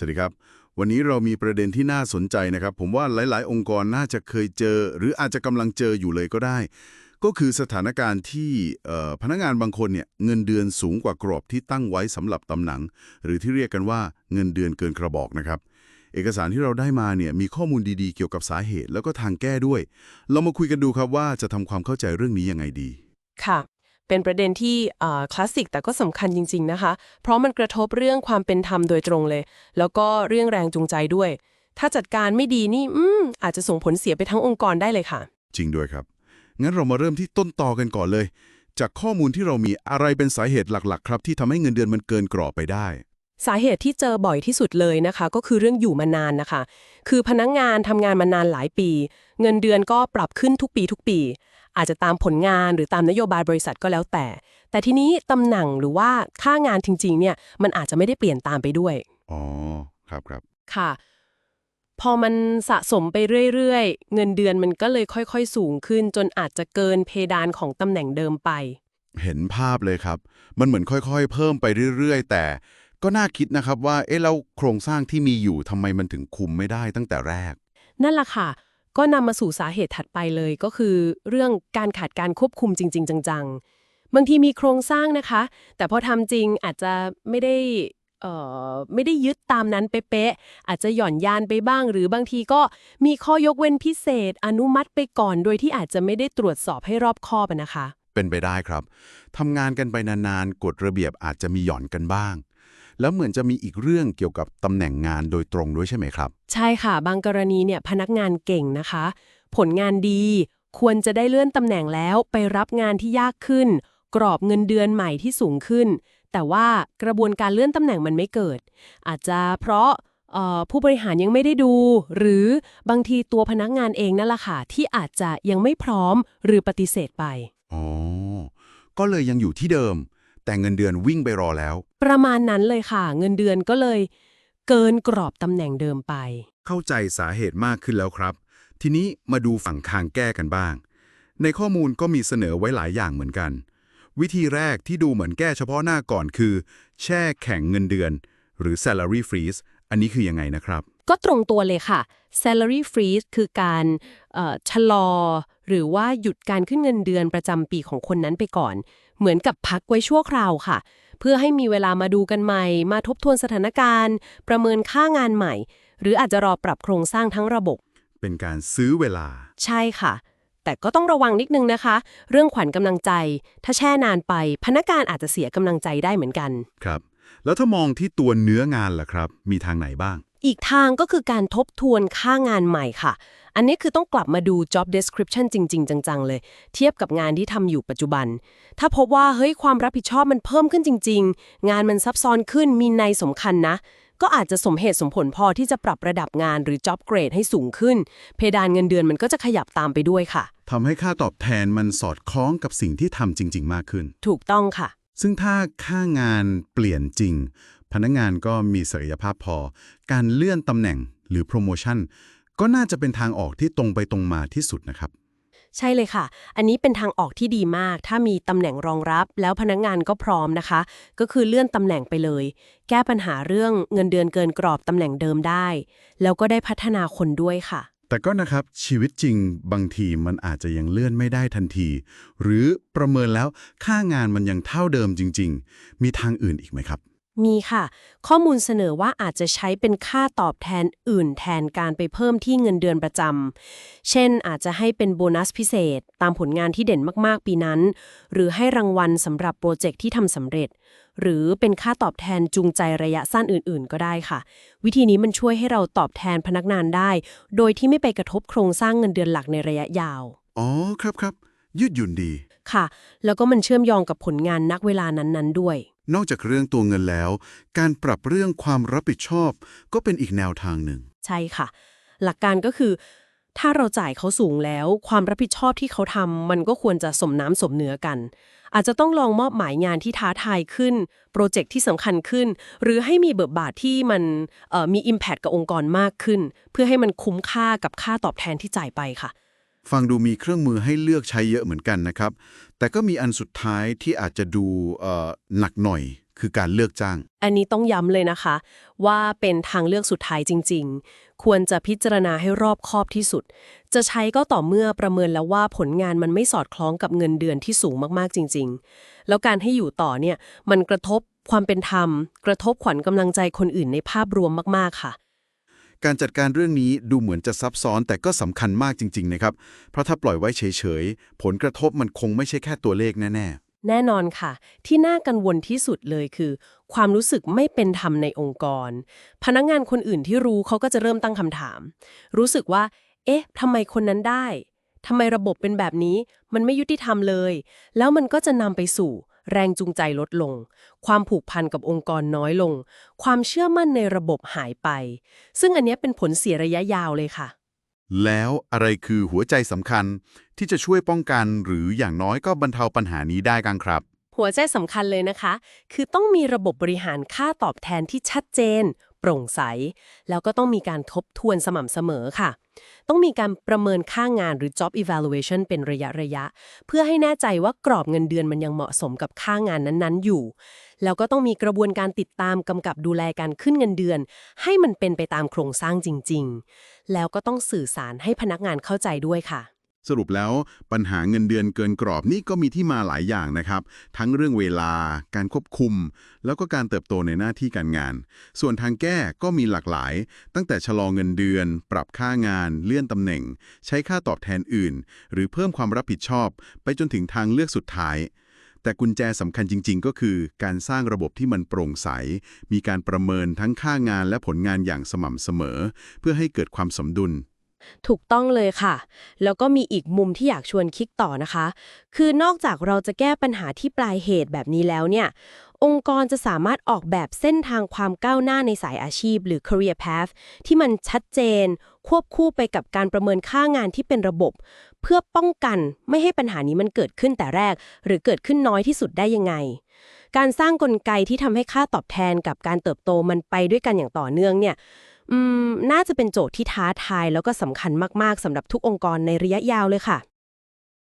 สวัสดีครับ วันนี้เรามีประเด็นที่น่าสนใจนะครับ ผมว่าหลาย ๆ องค์กรน่าจะเคยเจอ หรืออาจจะกำลังเจออยู่เลยก็ได้ ก็คือสถานการณ์ที่พนักงานบางคนเนี่ยเงินเดือนสูงกว่ากรอบที่ตั้งไว้สำหรับตำแหน่งหรือที่เรียกกันว่าเงินเดือนเกินกระบอกนะครับเอกสารที่เราได้มาเนี่ยมีข้อมูลดีๆเกี่ยวกับสาเหตุแล้วก็ทางแก้ด้วย เรามาคุยกันดูครับว่าจะทำความเข้าใจเรื่องนี้ยังไงดี ค่ะ เป็นประเด็นที่เอ่อคลาสสิกแต่ก็สำคัญจริง ๆนะคะ เพราะมันกระทบเรื่องความเป็นธรรมโดยตรงเลย แล้วก็เรื่องแรงจูงใจด้วย ถ้าจัดการไม่ดีนี่อืมอาจจะส่งผลเสียไปทั้งองค์กรได้เลยค่ะ จริงด้วยครับ งั้นเรามาเริ่มที่ต้นตอกันก่อนเลย จากข้อมูลที่เรามีอะไรเป็นสาเหตุหลักๆ ครับ ที่ทำให้เงินเดือนมันเกินกรอบไปได้สาเหตุที่เจอบ่อยที่สุดเลยนะคะ ก็คือเรื่องอยู่มานานนะคะ คือพนักงานทำงานมานานหลายปี เงินเดือนก็ปรับขึ้นทุกปีทุกปี อาจจะตามผลงานหรือตามนโยบายบริษัทก็แล้วแต่ แต่ทีนี้ตำแหน่งหรือว่าค่างานจริงๆเนี่ยมันอาจจะไม่ได้เปลี่ยนตามไปด้วยอ๋อครับครับค่ะ พอมันสะสมไปเรื่อยๆ เงินเดือนมันก็เลยค่อยๆ สูงขึ้น จนอาจจะเกินเพดานของตำแหน่งเดิมไป เห็นภาพเลยครับ มันเหมือนค่อยๆ เพิ่มไปเรื่อยๆ แต่ก็น่าคิดนะครับว่า เอ๊ะแล้วโครงสร้างที่มีอยู่ทำไมมันถึงคุมไม่ได้ตั้งแต่แรก นั่นแหละค่ะ ก็นำมาสู่สาเหตุถัดไปเลยก็คือ เรื่องการขาดการควบคุมจริง ๆ จัง ๆ บางทีมีโครงสร้างนะคะ แต่พอทำจริงอาจจะไม่ได้เอ่อไม่ได้ยึดตามนั้นเป๊ะๆ อาจจะหย่อนยานไปบ้าง หรือบางทีก็มีข้อยกเว้นพิเศษ อนุมัติไปก่อน โดยที่อาจจะไม่ได้ตรวจสอบให้รอบคอบนะคะ เป็นไปได้ครับทำงานกันไปนานๆกฎระเบียบอาจจะมีหย่อนกันบ้าง แล้วเหมือนจะมีอีกเรื่องเกี่ยวกับตำแหน่งงานโดยตรงด้วยใช่ไหมครับ ใช่ค่ะ บางกรณีเนี่ยพนักงานเก่งนะคะ ผลงานดี ควรจะได้เลื่อนตำแหน่งแล้วไปรับงานที่ยากขึ้น กรอบเงินเดือนใหม่ที่สูงขึ้น แต่ว่ากระบวนการเลื่อนตำแหน่งมันไม่เกิด อาจจะเพราะเอ่อผู้บริหารยังไม่ได้ดู หรือบางทีตัวพนักงานเองนั่นแหละค่ะที่อาจจะยังไม่พร้อมหรือปฏิเสธไปอ๋อก็เลยยังอยู่ที่เดิม แต่เงินเดือนวิ่งไปรอแล้ว ประมาณนั้นเลยค่ะ เงินเดือนก็เลย เกินกรอบตำแหน่งเดิมไป เข้าใจสาเหตุมากขึ้นแล้วครับ ทีนี้มาดูฝั่งทางแก้กันบ้าง ในข้อมูลก็มีเสนอไว้หลายอย่างเหมือนกัน วิธีแรกที่ดูเหมือนแก้เฉพาะหน้าก่อนคือ แช่แข็งเงินเดือน หรือ salary freeze อันนี้คือยังไงนะครับ ก็ตรงตัวเลยค่ะ salary freeze คือการเอ่อชะลอ หรือว่าหยุดการขึ้นเงินเดือนประจำปีของคนนั้นไปก่อน เหมือนกับพักไว้ชั่วคราวค่ะ เพื่อให้มีเวลามาดูกันใหม่ มาทบทวนสถานการณ์ ประเมินค่างานใหม่ หรืออาจจะรอปรับโครงสร้างทั้งระบบ เป็นการซื้อเวลา ใช่ค่ะ แต่ก็ต้องระวังนิดนึงนะคะ เรื่องขวัญกำลังใจ ถ้าแช่นานไป พนักงานอาจจะเสียกำลังใจได้เหมือนกัน ครับ แล้วถ้ามองที่ตัวเนื้องานล่ะครับ มีทางไหนบ้าง อีกทางก็คือการทบทวนค่างานใหม่ค่ะ อันนี้คือต้องกลับมาดู job description จริง ๆ จัง ๆ เลย เทียบกับงานที่ทำอยู่ปัจจุบัน ถ้าพบว่าเฮ้ยความรับผิดชอบมันเพิ่มขึ้นจริง ๆ งานมันซับซ้อนขึ้นมีในยสำคัญนะ ก็อาจจะสมเหตุสมผลพอที่จะปรับระดับงานหรือ job grade ให้สูงขึ้น เพดานเงินเดือนมันก็จะขยับตามไปด้วยค่ะทำให้ค่าตอบแทนมันสอดคล้องกับสิ่งที่ทำจริง ๆ มากขึ้น ถูกต้องค่ะ ซึ่งถ้าค่างานเปลี่ยนจริง พนักงานก็มีศักยภาพพอ การเลื่อนตำแหน่งหรือโปรโมชั่นก็น่าจะเป็นทางออกที่ตรงไปตรงมาที่สุดนะครับ ใช่เลยค่ะ อันนี้เป็นทางออกที่ดีมาก ถ้ามีตำแหน่งรองรับ แล้วพนักงานก็พร้อมนะคะ ก็คือเลื่อนตำแหน่งไปเลย แก้ปัญหาเรื่องเงินเดือนเกินกรอบตำแหน่งเดิมได้ แล้วก็ได้พัฒนาคนด้วยค่ะ แต่ก็นะครับชีวิตจริงบางทีมันอาจจะยังเลื่อนไม่ได้ทันที หรือประเมินแล้วค่างานมันยังเท่าเดิมจริง ๆ มีทางอื่นอีกไหมครับ มีค่ะ ข้อมูลเสนอว่าอาจจะใช้เป็นค่าตอบแทนอื่นแทนการไปเพิ่มที่เงินเดือนประจำ เช่นอาจจะให้เป็นโบนัสพิเศษ ตามผลงานที่เด่นมากๆปีนั้น หรือให้รางวัลสำหรับโปรเจกต์ที่ทำสำเร็จ หรือเป็นค่าตอบแทนจูงใจระยะสั้นอื่นๆ ก็ได้ค่ะ วิธีนี้มันช่วยให้เราตอบแทนพนักงานได้ โดยที่ไม่ไปกระทบโครงสร้างเงินเดือนหลักในระยะยาว อ๋อ ครับครับ ยืดหยุ่นดี ค่ะ แล้วก็มันเชื่อมโยงกับผลงานนักเวลานั้นๆด้วย นอกจากเรื่องตัวเงินแล้ว การปรับเรื่องความรับผิดชอบ ก็เป็นอีกแนวทางหนึ่ง ใช่ค่ะ หลักการก็คือ ถ้าเราจ่ายเขาสูงแล้ว ความรับผิดชอบที่เขาทำมันก็ควรจะสมน้ำสมเนื้อกัน อาจจะต้องลองมอบหมายงานที่ท้าทายขึ้น โปรเจกต์ที่สำคัญขึ้น หรือให้มีบทบาทที่มันเอ่อมี Impact กับองค์กรมากขึ้น เพื่อให้มันคุ้มค่ากับค่าตอบแทนที่จ่ายไปค่ะ ฟังดูมีเครื่องมือให้เลือกใช้เยอะเหมือนกันนะครับ แต่ก็มีอันสุดท้ายที่อาจจะดูเอ่อหนักหน่อยคือการเลือกจ้าง อันนี้ต้องย้ำเลยนะคะ ว่าเป็นทางเลือกสุดท้ายจริง ๆ ควรจะพิจารณาให้รอบคอบที่สุด จะใช้ก็ต่อเมื่อประเมินแล้วว่าผลงานมันไม่สอดคล้องกับเงินเดือนที่สูงมากๆจริง ๆ แล้วการให้อยู่ต่อเนี่ยมันกระทบความเป็นธรรม กระทบขวัญกำลังใจคนอื่นในภาพรวมมากๆค่ะ การจัดการเรื่องนี้ดูเหมือนจะซับซ้อนแต่ก็สำคัญมากจริง ๆ นะครับ เพราะถ้าปล่อยไว้เฉย ๆ ผลกระทบมันคงไม่ใช่แค่ตัวเลขแน่แน่นอนค่ะ ที่น่ากังวลที่สุดเลยคือ ความรู้สึกไม่เป็นธรรมในองค์กร พนักงานคนอื่นที่รู้เขาก็จะเริ่มตั้งคำถาม รู้สึกว่า เอ๊ะทำไมคนนั้นได้ทำไมระบบเป็นแบบนี้ มันไม่ยุติธรรมเลย แล้วมันก็จะนำไปสู่ แรงจูงใจลดลง ความผูกพันกับองค์กรน้อยลง ความเชื่อมั่นในระบบหายไป ซึ่งอันเนี้ยเป็นผลเสียระยะยาวเลยค่ะๆแล้วอะไรคือหัวใจสำคัญที่จะช่วยป้องกันหรืออย่างน้อยก็บรรเทาปัญหานี้ได้กันครับ หัวใจสำคัญเลยนะคะ คือต้องมีระบบบริหารค่าตอบแทนที่ชัดเจน โปร่งใส แล้วก็ต้องมีการทบทวนสม่ำเสมอค่ะ ต้องมีการประเมินค่างานหรือ job evaluation เป็นระยะระยะ เพื่อให้แน่ใจว่ากรอบเงินเดือนมันยังเหมาะสมกับค่างานนั้นๆ อยู่ แล้วก็ต้องมีกระบวนการติดตามกำกับดูแลการขึ้นเงินเดือน ให้มันเป็นไปตามโครงสร้างจริง ๆ แล้วก็ต้องสื่อสารให้พนักงานเข้าใจด้วยค่ะ สรุปแล้วปัญหาเงินเดือนเกินกรอบนี่ก็มีที่มาหลายอย่างนะครับ ทั้งเรื่องเวลา การควบคุม แล้วก็การเติบโตในหน้าที่การงาน ส่วนทางแก้ก็มีหลากหลาย ตั้งแต่ชะลอเงินเดือน ปรับค่างาน เลื่อนตำแหน่ง ใช้ค่าตอบแทนอื่น หรือเพิ่มความรับผิดชอบ ไปจนถึงทางเลือกสุดท้าย แต่กุญแจสำคัญจริง ๆ ก็คือ การสร้างระบบที่มันโปร่งใส มีการประเมินทั้งค่างานและผลงานอย่างสม่ำเสมอ เพื่อให้เกิดความสมดุล ถูกต้องเลยค่ะ แล้วก็มีอีกมุมที่อยากชวนคิดต่อนะคะ คือนอกจากเราจะแก้ปัญหาที่ปลายเหตุแบบนี้แล้วเนี่ย องค์กรจะสามารถออกแบบเส้นทางความก้าวหน้าในสายอาชีพ หรือ career path ที่มันชัดเจน ควบคู่ไปกับการประเมินค่างานที่เป็นระบบ เพื่อป้องกันไม่ให้ปัญหานี้มันเกิดขึ้นแต่แรก หรือเกิดขึ้นน้อยที่สุดได้ยังไงการสร้างกลไกที่ทำให้ค่าตอบแทนกับการเติบโตมันไปด้วยกันอย่างต่อเนื่องเนี่ย อืมน่าจะเป็นโจทย์ที่ท้าทายแล้วก็สำคัญมากๆสำหรับทุกองค์กรในระยะยาวเลยค่ะ